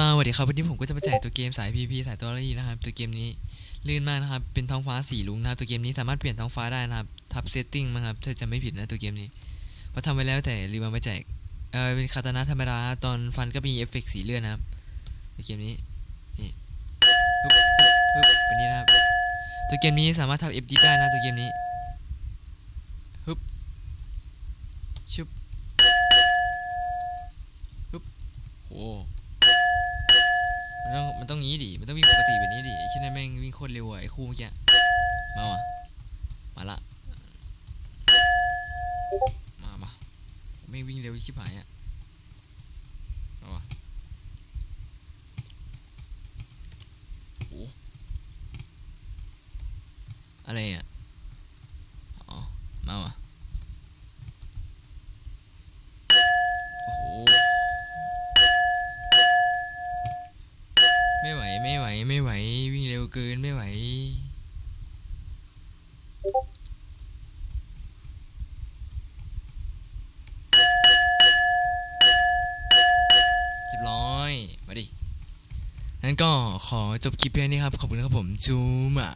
วัสดีครับวันนี้ผมก็จะมาแจกตัวเกมสาย PVP สายตัวละอีนะครับตัวเกมนี้ลื่นมากนะครับเป็นท้องฟ้าสีลุงนะครับตัวเกมนี้สามารถเปลี่ยนท้องฟ้าได้นะครับทับเซตติ้งมั้งครับถ้าจะไม่ผิดนะตัวเกมนี้เพราะทำไว้แล้วแต่ลืมามาแจกเออเป็นคาตานะธรรมดาตอนฟันก็มีเอฟเฟกสีเลือดนะครับตัวเกมนี้นี่ปึ๊บปึ๊บปึ๊บนนี้นะครับตัวเกมนี้สามารถทำเอฟดีได้นะตัวเกมนี้ฮึบชุบฮึบโอ้ มันต้องงี้ดิ มันต้องวิ่งปกติแบบนี้ดิไอ้เช่นนั้นแม่งวิ่งโคตรเร็วอะไอ้คู่เมื่อกี้ มาว่ะ มาละ มามาแม่งวิ่งเร็วชิบหายอะมาว่ะโอ้อะไรอะ อ๋อ มาว่ะ โอ้โห ไม่ไหวไม่ไหวววิ่งเร็วเกินไม่ไหว เรียบร้อย มาดิงั้นก็ขอจบคลิปเพียงนี้ครับ ขอบคุณครับผมจูมอะ